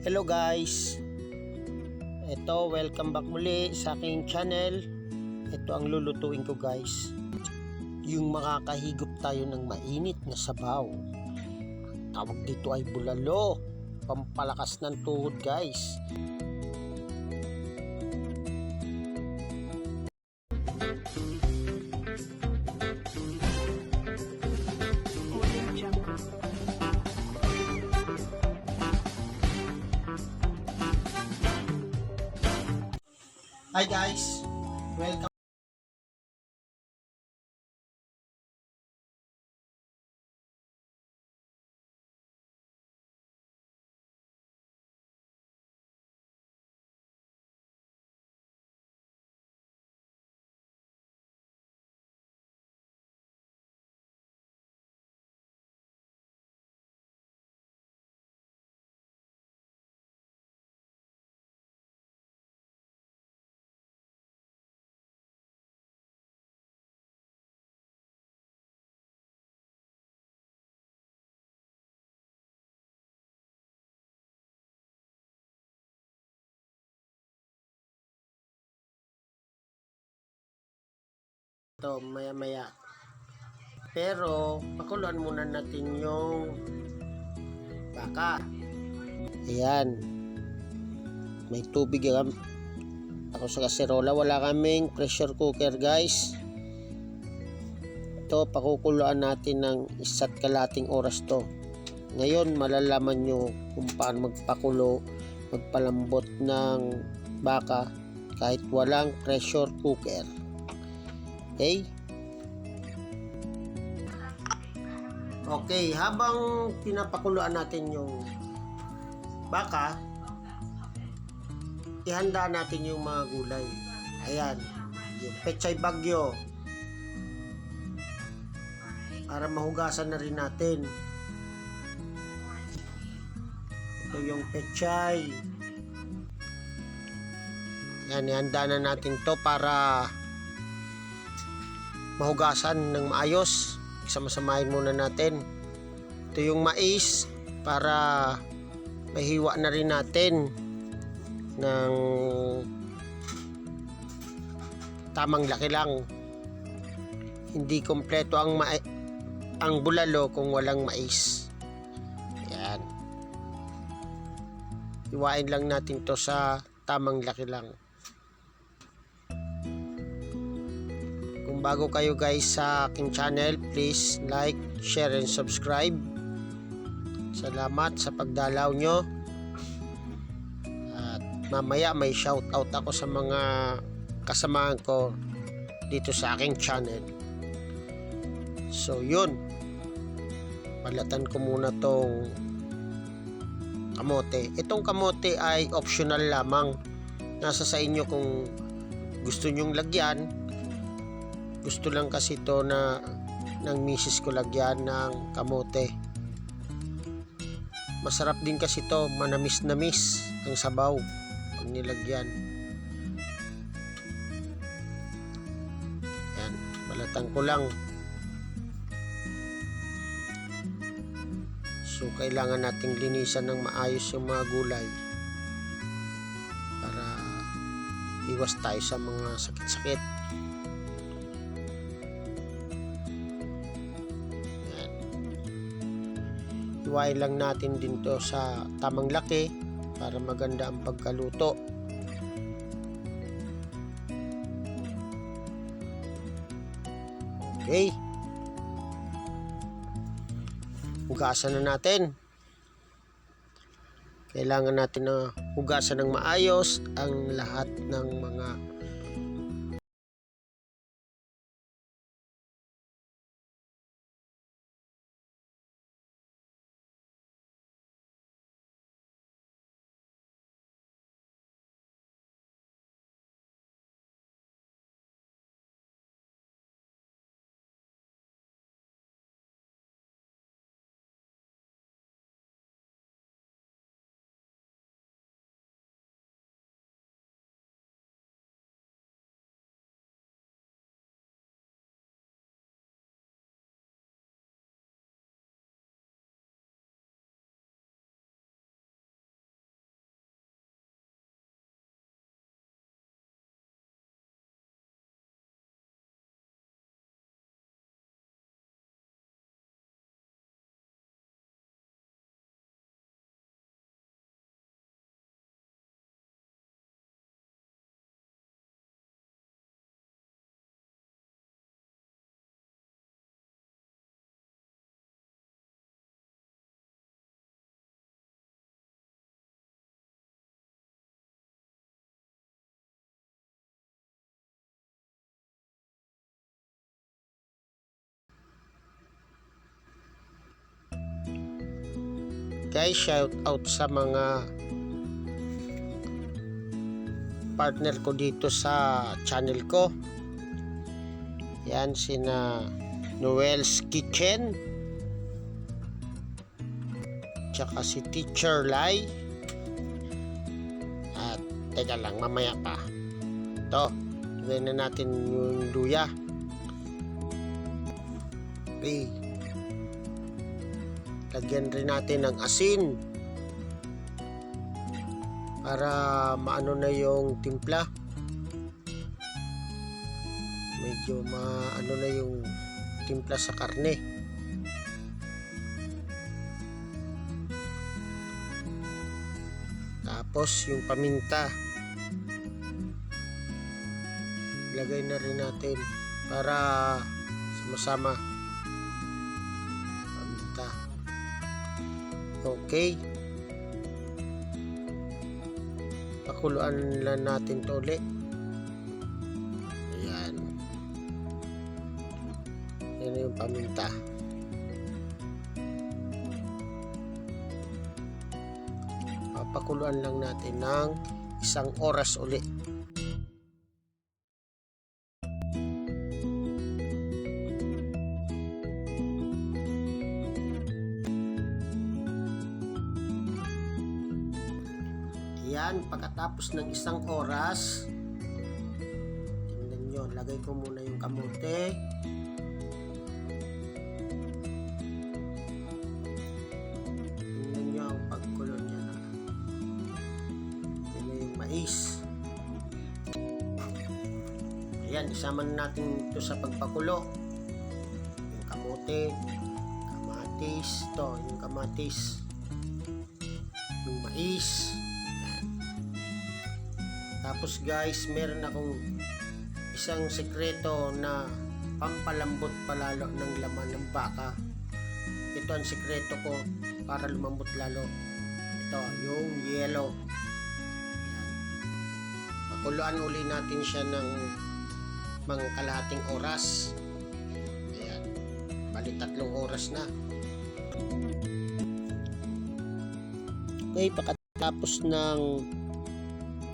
Hello guys! Ito, welcome back muli sa aking channel. Ito ang lulutuin ko guys. Yung makakahigop tayo ng mainit na sabaw. Ang tawag dito ay bulalo. Pampalakas ng tuhod guys. Hi guys! Welcome to maya maya. Pero, pakuluan muna natin yung baka. Ayan. May tubig yan. Ako sa kaserola, wala kaming pressure cooker guys. Ito, pakukuluan natin ng isa't kalating oras to. Ngayon, malalaman nyo kung paano magpakulo, magpalambot ng baka kahit walang pressure cooker. Okay? Okay, habang pinapakuluan natin yung baka, ihanda natin yung mga gulay. Ayan, yung pechay bagyo. Para mahugasan na rin natin. Ito yung pechay. Yan, ihanda na natin to para mahugasan ng maayos. Isama-samahin muna natin. Ito yung mais para mahiwa na rin natin ng tamang laki lang. Hindi kompleto ang ma- ang bulalo kung walang mais. Yan. Iwain lang natin to sa tamang laki lang. Bago kayo guys sa aking channel, please like, share, and subscribe. Salamat sa pagdalaw nyo. At mamaya may shout out ako sa mga kasamahan ko dito sa aking channel. So yun. Balatan ko muna tong kamote. Itong kamote ay optional lamang. Nasa sa inyo kung gusto nyong lagyan gusto lang kasi to na ng misis ko lagyan ng kamote. Masarap din kasi to manamis namis ang sabaw pag nilagyan. Yan balatan ko lang. So kailangan nating linisan ng maayos yung mga gulay para iwas tayo sa mga sakit-sakit Iwain lang natin din to sa tamang laki para maganda ang pagkaluto. Okay. Hugasan na natin. Kailangan natin na hugasan ng maayos ang lahat ng mga guys shout out sa mga partner ko dito sa channel ko yan sina Noel's Kitchen tsaka si Teacher Lai at teka lang mamaya pa to Lagyan na natin yung luya. Okay. Lagyan rin natin ng asin. Para maano na yung timpla. Medyo maano na yung timpla sa karne. Tapos yung paminta. ilagay na rin natin para sama-sama okay. Pakuluan lang natin to ulit. Ayan. Yan yung paminta. Papakuluan lang natin ng isang oras ulit Yan, pagkatapos ng isang oras, tingnan nyo, lagay ko muna yung kamote. Tingnan nyo ang pagkulo niya. Yan na yung mais. Ayan, isama na natin ito sa pagpakulo. Yung kamote, kamatis, to, yung kamatis, yung mais, tapos guys, meron akong isang sekreto na pampalambot palalo ng laman ng baka. Ito ang sekreto ko para lumambot lalo. Ito, yung yellow. Ayan. Pakuluan uli natin siya ng mga kalahating oras. Ayan. Bali tatlong oras na. Okay, pagkatapos ng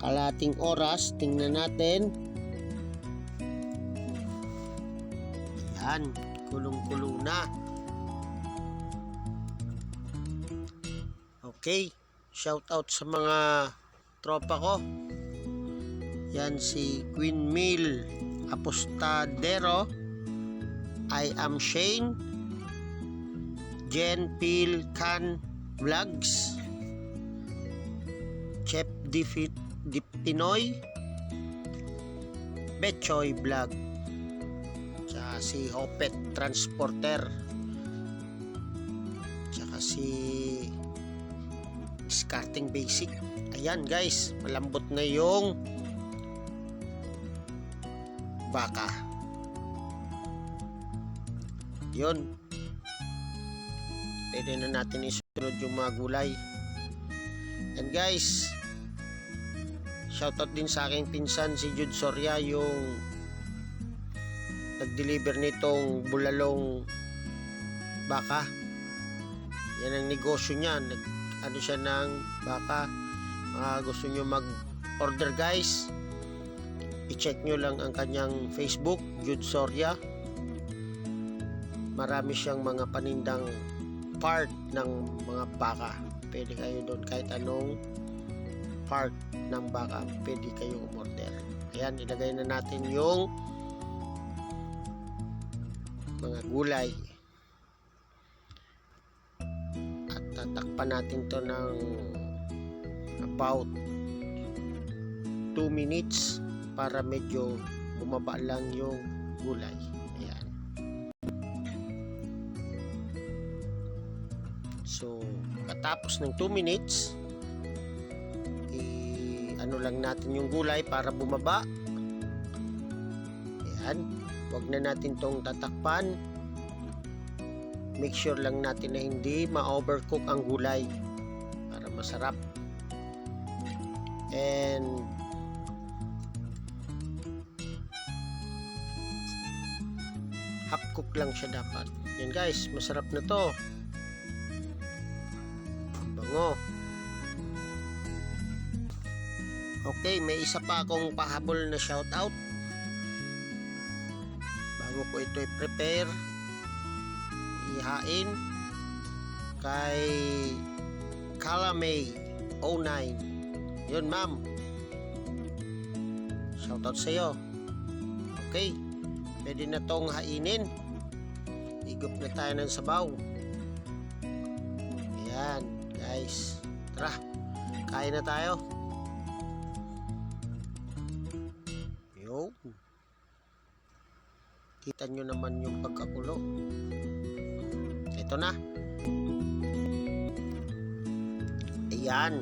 kalating oras. Tingnan natin. Yan, kulong-kulong na. Okay, shout out sa mga tropa ko. Yan si Queen Mill Apostadero. I am Shane. Jen Pil Can Vlogs. Chef Defeat Di Pinoy Betchoy Vlog tsaka si Hopet Transporter tsaka si Discarding Basic. Ayan guys malambot na yung baka. Yun. Pwede na natin isunod yung mga gulay. And guys Shoutout din sa aking pinsan si Jude Soria yung nag-deliver nitong bulalong baka. Yan ang negosyo niya. Nag, ano siya ng baka. Mga gusto nyo mag-order guys. I-check nyo lang ang kanyang Facebook, Jude Soria. Marami siyang mga panindang part ng mga baka. Pwede kayo doon kahit anong part ng baka pwede kayong umorder. Ayan ilagay na natin yung mga gulay. At tatakpan natin to ng about 2 minutes para medyo bumaba lang yung gulay. Ayan. So katapos ng 2 minutes ano lang natin yung gulay para bumaba. Ayan. Wag na natin tong tatakpan. Make sure lang natin na hindi ma-overcook ang gulay para masarap. And half cook lang siya dapat. Yan guys. Masarap na to. Bango. Okay, may isa pa akong pahabol na shoutout. Bago ko ito i-prepare, ihain kay Kalamay 09. Yun, ma'am. Shoutout sa iyo. Okay. Pwede na tong hainin. Igop na tayo ng sabaw. Ayan, guys. Tara, kain na tayo. Kita nyo naman yung pagkakulo. Ito na. Ayan.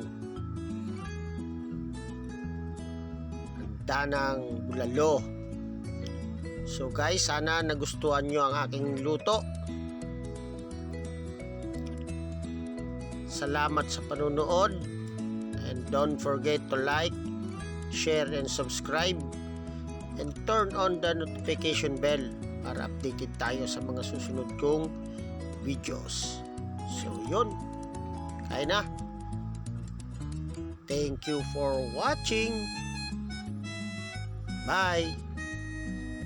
Handa bulalo. So guys, sana nagustuhan nyo ang aking luto. Salamat sa panunood. And don't forget to like, share, and subscribe. And turn on the notification bell para updated tayo sa mga susunod kong videos. So yun. Kaya na. Thank you for watching. Bye.